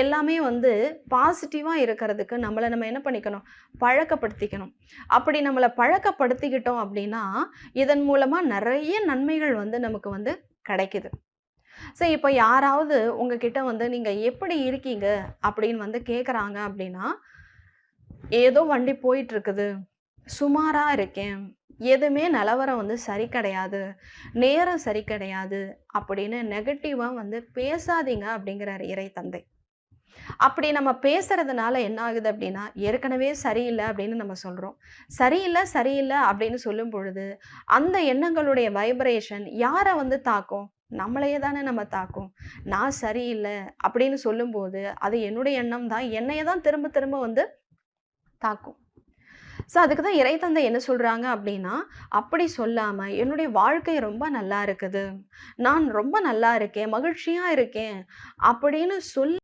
எல்லாமே வந்து பாசிட்டிவாக இருக்கிறதுக்கு நம்மளை நம்ம என்ன பண்ணிக்கணும்? பழக்கப்படுத்திக்கணும். அப்படி நம்மளை பழக்கப்படுத்திக்கிட்டோம் அப்படின்னா இதன் மூலமாக நிறைய நன்மைகள் வந்து நமக்கு வந்து கிடைக்குது. சரி இப்போ யாராவது உங்ககிட்ட வந்து நீங்கள் எப்படி இருக்கீங்க அப்படின்னு வந்து கேட்குறாங்க அப்படின்னா ஏதோ வண்டி போயிட்டுருக்குது சுமாராக இருக்கேன். எதுவுமே நிலவரம் வந்து சரி கிடையாது நேரம் சரி கிடையாது அப்படின்னு நெகட்டிவாக வந்து பேசாதீங்க அப்படிங்கிறார் இறை தந்தை. அப்படி நம்ம பேசுறதுனால என்ன ஆகுது அப்படின்னா ஏற்கனவே சரியில்லை அப்படின்னு நம்ம சொல்கிறோம் சரியில்லை சரியில்லை அப்படின்னு சொல்லும் பொழுது அந்த எண்ணங்களுடைய வைப்ரேஷன் யாரை வந்து தாக்கும்? நம்மளையே தானே நம்ம தாக்கும். நான் சரியில்லை அப்படின்னு சொல்லும்போது அது என்னுடைய எண்ணம் தான். என்னையே தான் திரும்ப திரும்ப வந்து தாக்கும். ஸோ அதுக்கு தான் இறைத்தந்தை என்ன சொல்கிறாங்க அப்படின்னா அப்படி சொல்லாமல் என்னுடைய வாழ்க்கை ரொம்ப நல்லா இருக்குது. நான் ரொம்ப நல்லா இருக்கேன். மகிழ்ச்சியாக இருக்கேன். அப்படின்னு சொல்லி